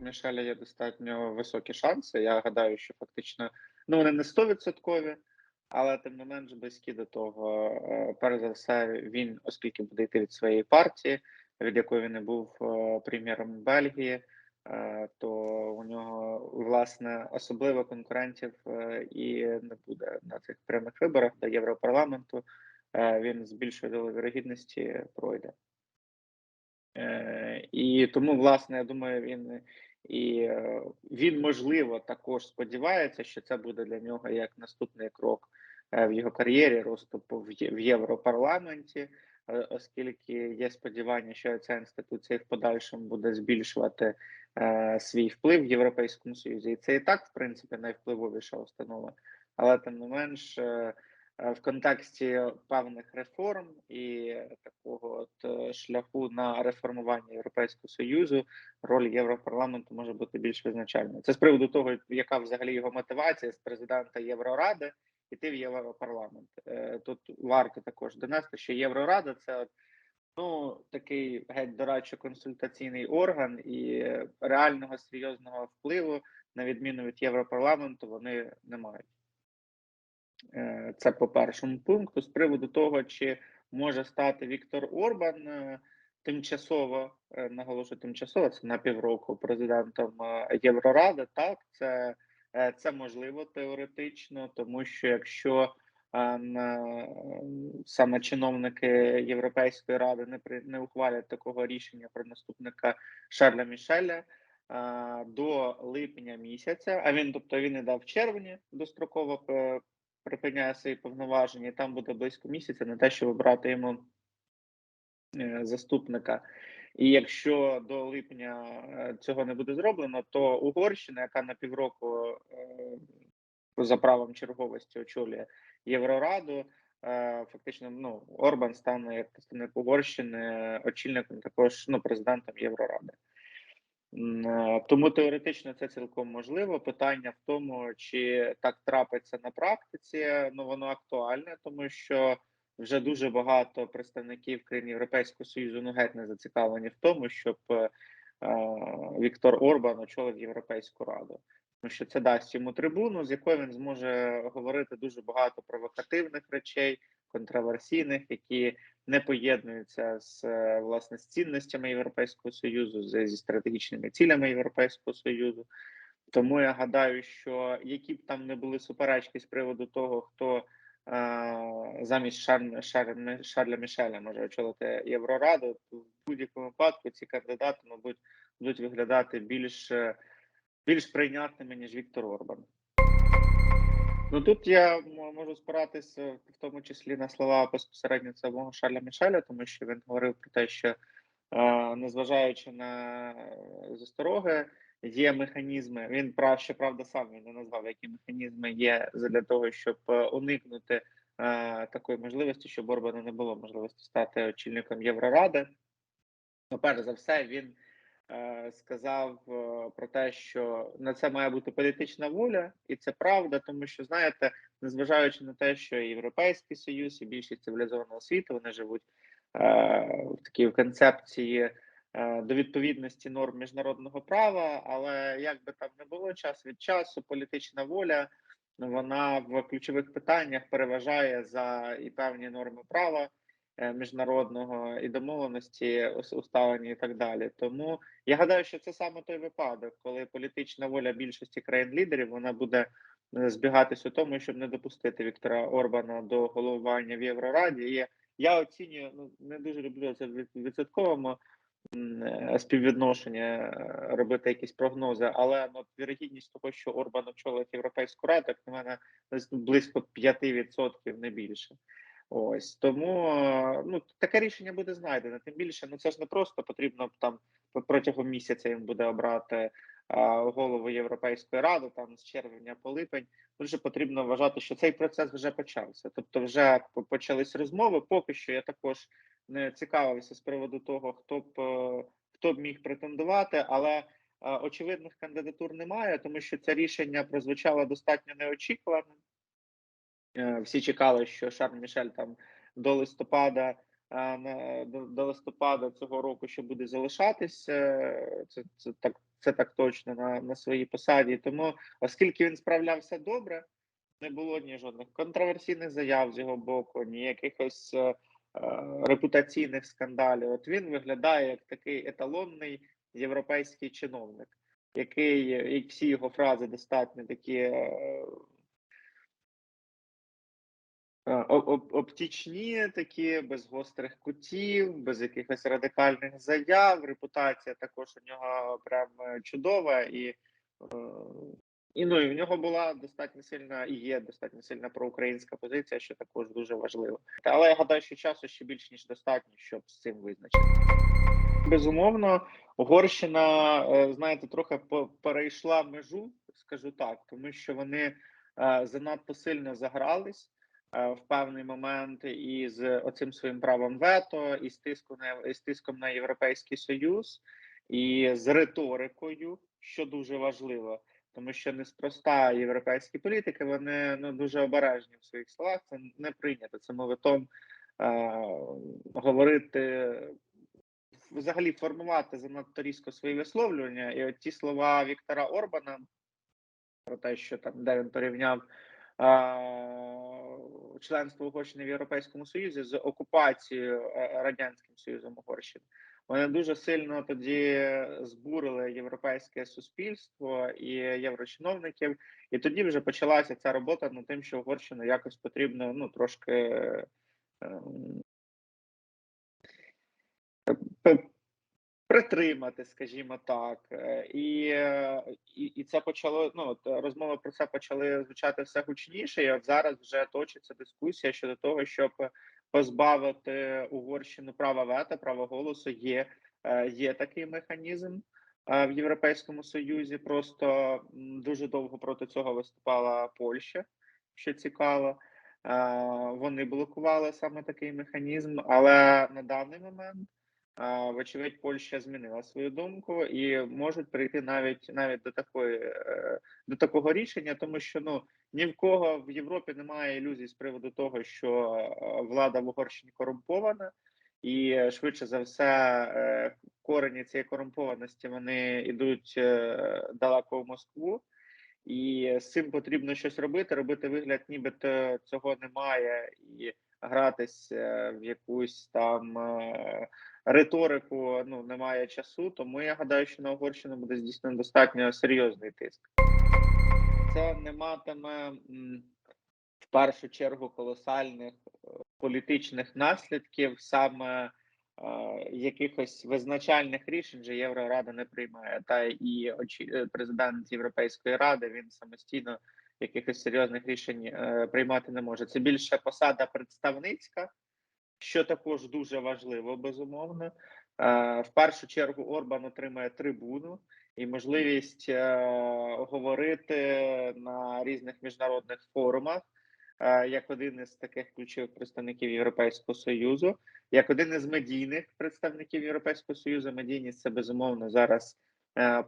Мішеля є достатньо високі шанси. Я гадаю, що фактично ну вони не стовідсоткові, але тим не менш близькі до того. Е, Перш за все, він, оскільки буде йти від своєї партії, від якої він і був е, прем'єром Бельгії, е, то у нього власне особливо конкурентів і не буде на цих прямих виборах до Європарламенту. Він з більшою долею вірогідності пройде. І тому, власне, я думаю, він і е, він можливо також сподівається, що це буде для нього як наступний крок е, в його кар'єрі росту в Європарламенті, е, оскільки є сподівання, що ця інституція в подальшому буде збільшувати свій вплив в Європейському Союзі. І це і так, в принципі, найвпливовіша установа, але тим не менш. В контексті певних реформ і такого от е, шляху на реформування Європейського союзу роль Європарламенту може бути більш визначальною. Це з приводу того, яка взагалі його мотивація з президента Євроради іти в Європарламент. Е, Тут варто також донести, що Єврорада це ну такий геть дорадчо-консультаційний орган, і реального серйозного впливу, на відміну від Європарламенту, вони не мають. Е, Це по першому пункту. З приводу того, чи може стати Віктор Орбан е, тимчасово, е, наголошую, тимчасово, це на півроку президентом Євроради. Так, це, це можливо теоретично, тому що якщо саме чиновники Європейської ради не при не ухвалять такого рішення про наступника Шарля Мішеля. До липня місяця, а він, тобто, він іде в червні достроково припиняє свої повноваження, і там буде близько місяця на те, щоб обрати йому е, заступника. І якщо до липня е, цього не буде зроблено, то Угорщина, яка на півроку е, за правом черговості очолює Єврораду, фактично ну, Орбан стане як представник Угорщини очільником також ну, президентом Євроради. Е, Тому теоретично це цілком можливо. Питання в тому, чи так трапиться на практиці, ну воно актуальне, тому що вже дуже багато представників країн Європейського Союзу ну геть не зацікавлені в тому, щоб е, е, Віктор Орбан очолив Європейську раду. Тому що це дасть йому трибуну, з якої він зможе говорити дуже багато провокативних речей, контроверсійних, які не поєднуються з е, власне з цінностями Європейського союзу, зі стратегічними цілями Європейського союзу. Тому я гадаю, що які б там не були суперечки з приводу того, хто е, замість Шарль, Шарля Мішеля може очолити Єврораду, то в будь-якому випадку ці кандидати, мабуть, будуть виглядати більш, е, більш прийнятними ніж Віктор Орбан. Ну тут я можу спиратися в тому числі на слова безпосередньо самого Шарля Мішеля, тому що він говорив про те, що е, незважаючи на застороги, є механізми. Він прав, щоправда, сам він не назвав, які механізми є для того, щоб е, уникнути е, такої можливості, щоб Орбану не було можливості стати очільником Євроради. Ну, перш за все, він е, сказав е, про те, що на це має бути політична воля, і це правда, тому що знаєте, незважаючи на те, що Європейський Союз і більшість цивілізованого світу вони живуть е, в такій концепції е, до відповідності норм міжнародного права, але як би там не було час від часу, політична воля вона в ключових питаннях переважає за і певні норми права е, міжнародного і домовленості ус- усталені і так далі. Тому я гадаю, що це саме той випадок, коли політична воля більшості країн-лідерів вона буде е, збігатись у тому, щоб не допустити Віктора Орбана до головування в Єврораді. І я оцінюю, ну не дуже люблю це відсотковому е, співвідношення е, робити якісь прогнози, але ну, вірогідність того, що Орбан очолить Європейську раду, як на мене, близько 5%, не більше. Ось тому ну таке рішення буде знайдено. Тим більше, ну це ж не просто потрібно там протягом місяця їм буде обрати а, голову Європейської ради, там з червня по липень. Дуже потрібно вважати, що цей процес вже почався. Тобто, вже почались розмови. Поки що я також не цікавився з приводу того, хто б е, хто б міг претендувати, але е, очевидних кандидатур немає, тому що це рішення прозвучало достатньо неочікувано. Е, Всі чекали, що Шарль Мішель там до листопада е, до, листопада цього року, що буде залишатись. е, Це, це так, це так точно на, на своїй посаді. Тому, оскільки він справлявся добре, не було ні жодних контроверсійних заяв з його боку, ні якихось репутаційних скандалів. От він виглядає як такий еталонний європейський чиновник, який і всі його фрази достатньо такі. Обтічні такі, без гострих кутів, без якихось радикальних заяв. Репутація також у нього прям е, чудова, і, е, і ну, і в нього була достатньо сильна і є достатньо сильна проукраїнська позиція, що також дуже важливо. Але я гадаю, що часу ще більш ніж достатньо, щоб з цим визначити. Безумовно, Угорщина, е, знаєте, трохи перейшла межу, скажу так, тому що вони е, занадто сильно загрались е, в певний момент із оцим своїм правом вето, і з тиском на і з тиском на Європейський Союз, і з риторикою, що дуже важливо, тому що неспроста європейські політики вони ну дуже обережні в своїх словах. Це не прийнято. Це мовитом е, говорити взагалі формувати занадто різко свої висловлювання, і от ті слова Віктора Орбана про те, що там де він порівняв а, членство Угорщини в Європейському Союзі з окупацією е, радянським союзом Угорщини. Вони дуже сильно тоді збурили європейське суспільство і єврочиновників, і тоді вже почалася ця робота над тим, що Угорщину якось потрібно ну трошки ем, притримати, скажімо так, Е, е, і це почало. Ну от розмови про це почали звучати все гучніше. І зараз вже точиться дискусія щодо того, щоб позбавити Угорщину права вето, права голосу. Є, е, є такий механізм е, в Європейському Союзі. Просто дуже довго проти цього виступала Польща, що цікаво. Е, Вони блокували саме такий механізм, але на даний момент. Вочевидь, Польща змінила свою думку і можуть прийти навіть навіть до такої е, до такого рішення, тому що ну ні в кого в Європі немає ілюзій з приводу того, що е, влада в Угорщині корумпована, і е, швидше за все корені цієї корумпованості вони йдуть далеко в Москву. І з цим потрібно щось робити, робити вигляд, нібито цього немає, і гратись е, в якусь там е, риторику ну немає часу. Тому я гадаю, що на Угорщину буде здійснено достатньо серйозний тиск. Це не матиме в першу чергу колосальних е, політичних наслідків, саме якихось визначальних рішень же Єврорада не приймає. Та і президент Європейської ради він самостійно якихось серйозних рішень е, приймати не може. Це більше посада представницька, що також дуже важливо, безумовно. Е, В першу чергу Орбан отримає трибуну і можливість е, говорити на різних міжнародних форумах, як один із таких ключових представників Європейського союзу, як один із медійних представників Європейського союзу. Медійність це безумовно зараз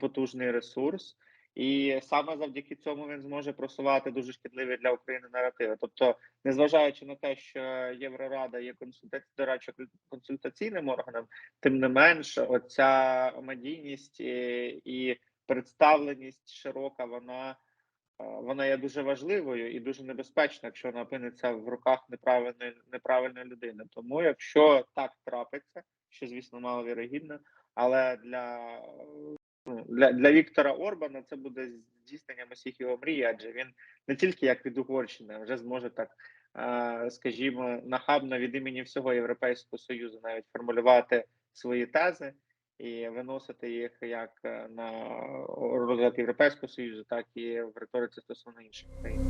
потужний ресурс. І саме завдяки цьому він зможе просувати дуже шкідливі для України наративи. Тобто, незважаючи на те, що Єврорада є до речі, консультаційним органом, тим не менш, оця медійність і, і представленість широка, вона, е, вона є дуже важливою і дуже небезпечна, якщо вона опиниться в руках неправильної неправильної людини. Тому, якщо так трапиться, що звісно маловірогідно, але для ну, для, для Віктора Орбана це буде здійсненням усіх його мрій, адже він не тільки як від Угорщини, вже зможе так, скажімо, нахабно від імені всього Європейського Союзу навіть формулювати свої тези і виносити їх як е, на розгляд Європейського Союзу, так і в риториці стосовно інших країн.